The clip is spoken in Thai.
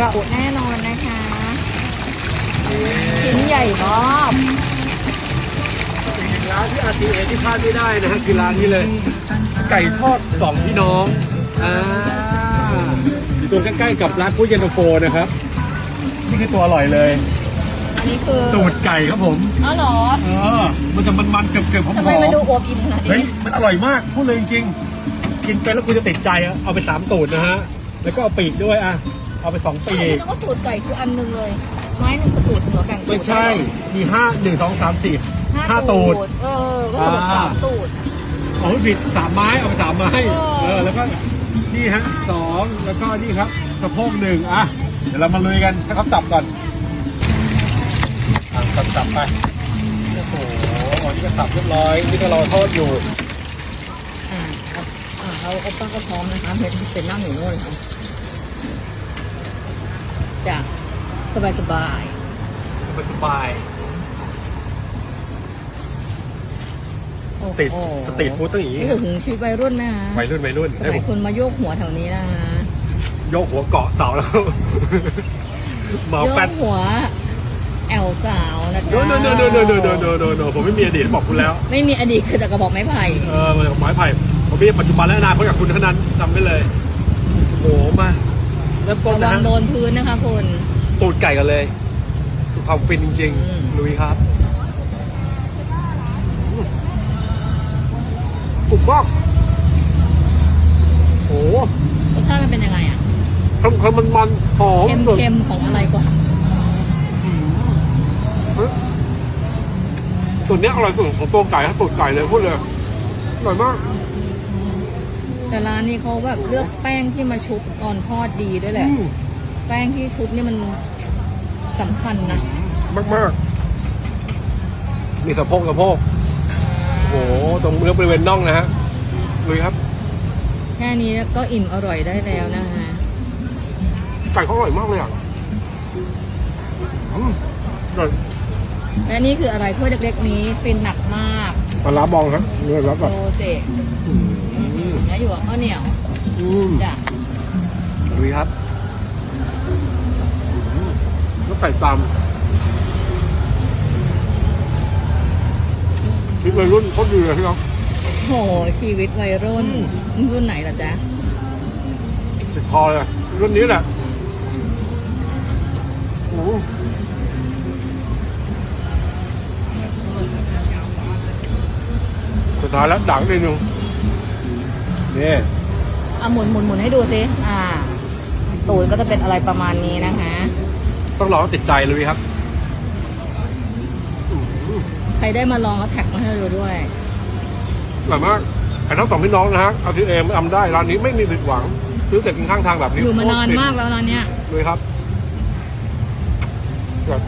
ระอุแน่นอนนะคะชิ้นใหญ่มากร้านที่ RTA ที่พลาดไม่ได้นะฮะคือร้านนี้เลย ไก่ทอดสองพี่น้องอ่าอยู่ตรงใกล้ๆกับร้านพุ้ยเย็นตาโฟนะครับ นี่คือตัวอร่อยเลย อันนี้คือตูดไก่ครับผมอ๋อเหรอเออมันจะมันๆเกือบๆหอมทำไมมันดูอวบอิ่มขนาดๆเฮ้ยนี้มันอร่อยมากพูดเลยจริงๆกินไปแล้วคุณจะติดใจอะเอาไปสามตูดนะฮะแล้วก็เอาปีกด้วยอะ เอาไปสองปีไม่กต้องว่าสูตรไก่คืออันหนึงเลย ไม้หนึ่งคือสูตรหัวแก่งตูดไม่ใช่ มีห้าหนึ่งสองสามสี่ห้าห้าตูตูดดเออ ก็คืออ่าสามตูดเอาให้ผิดสามไม้เอาไปสามไม้เออเออ แล้วก็นี่ฮะสองแล้วก็นี่ครับสะโพกหนึ่งอะ เดี๋ยวเรามาลุยกันให้เขาจับก่อนอะจับจับไป โอ้โหนี่ก็สับเรียบร้อย นี่ก็รอทอดอยู่อ่าเอาอ่าเอาเอาป้าก็พร้อมนะคะเป็นเป็นนั่งอยู่โน่นค่ะ จ้ะสบายสบายสบายสตรีทสตรีทฟู้ดต้องอย่างนี้ถึงชีวัยรุ่นนะคะวัยรุ่นวัยรุ่นสมัยคนมาโยกหัวแถวนี้นะคะโยกหัวเกาะเสาแล้วเมาแป๊ดหัว แอลสาวนะจ๊ะโดนโดนโดนโดนโดนโนโนผมไม่มีอดีตบอกคุณแล้ว ไม่มีอดีตคือแต่กระบอกไม้ไผ่เออไม้ไผ่ผมมีปัจจุบันและอนาคตกับคุณเท่านั้นจำไว้เลยโหมา เริ่มต้นระนะวังฮะโดนพื้นนะคะคุณ ตูดไก่กันเลยดูความฟินจริงอืม ๆลุยครับกรุบมากโอ้โหรสชาติมันเป็นยังไงอะคำคำมันมันๆหอมเค็มสุด เค็มๆของอะไรก่อนอืมเฮ้ยส่วนเนี้ยอร่อยสุดของตัวไก่ถ้าตูดไก่เลยพูดเลยอร่อยมาก แต่ร้านนี้เขาแบบเลือกแป้งที่มาชุบตอนทอดดีด้วยแหละอืมแป้งที่ชุบนี่มันสำคัญนะ มากมากๆมีสะโพกสะโพกโอ้โหตรงเนื้อบริเวณน่องนะฮะลุยครับแค่นี้ก็อิ่มอร่อยได้แล้วนะคะไก่เขาอร่อยมากเลยอะอืมอร่อยและนี่คืออะไรถ้วยเล็กๆนี้ฟินหนักมากปลาร้าบองครับเนื้อรับโซแบบเซแล้ว อยู่กับข้าวเหนียวอืมจ้ะลุยครับอืมแล้วไก่ตามชีวิตวัยรุ่นโคตรดีเลยพี่น้องโหชีวิตวัยรุ่น รุ่นไหนล่ะจ๊ะติดคอเลยรุ่นนี้แหละโอ้โหสุดท้ายแล้วดังนิดนึง นี่เอาหมุนหมุนหมุนให้ดูสิอ่า ตูดก็จะเป็นอะไรประมาณนี้นะคะ ต้องรองติดใจเลยครับอื้อหือใครได้มาลองก็แท็กมาให้ดูด้วยอร่อยมากไข่ทั้งสองพี่น้องนะฮะเอาทีเอ็มทำได้ร้านนี้ไม่มีผิดหวังซื้อแต่กินข้างทางแบบนี้อยู่มานานโคตรฟิมากแล้วร้านเนี้ยเลยครับแบบ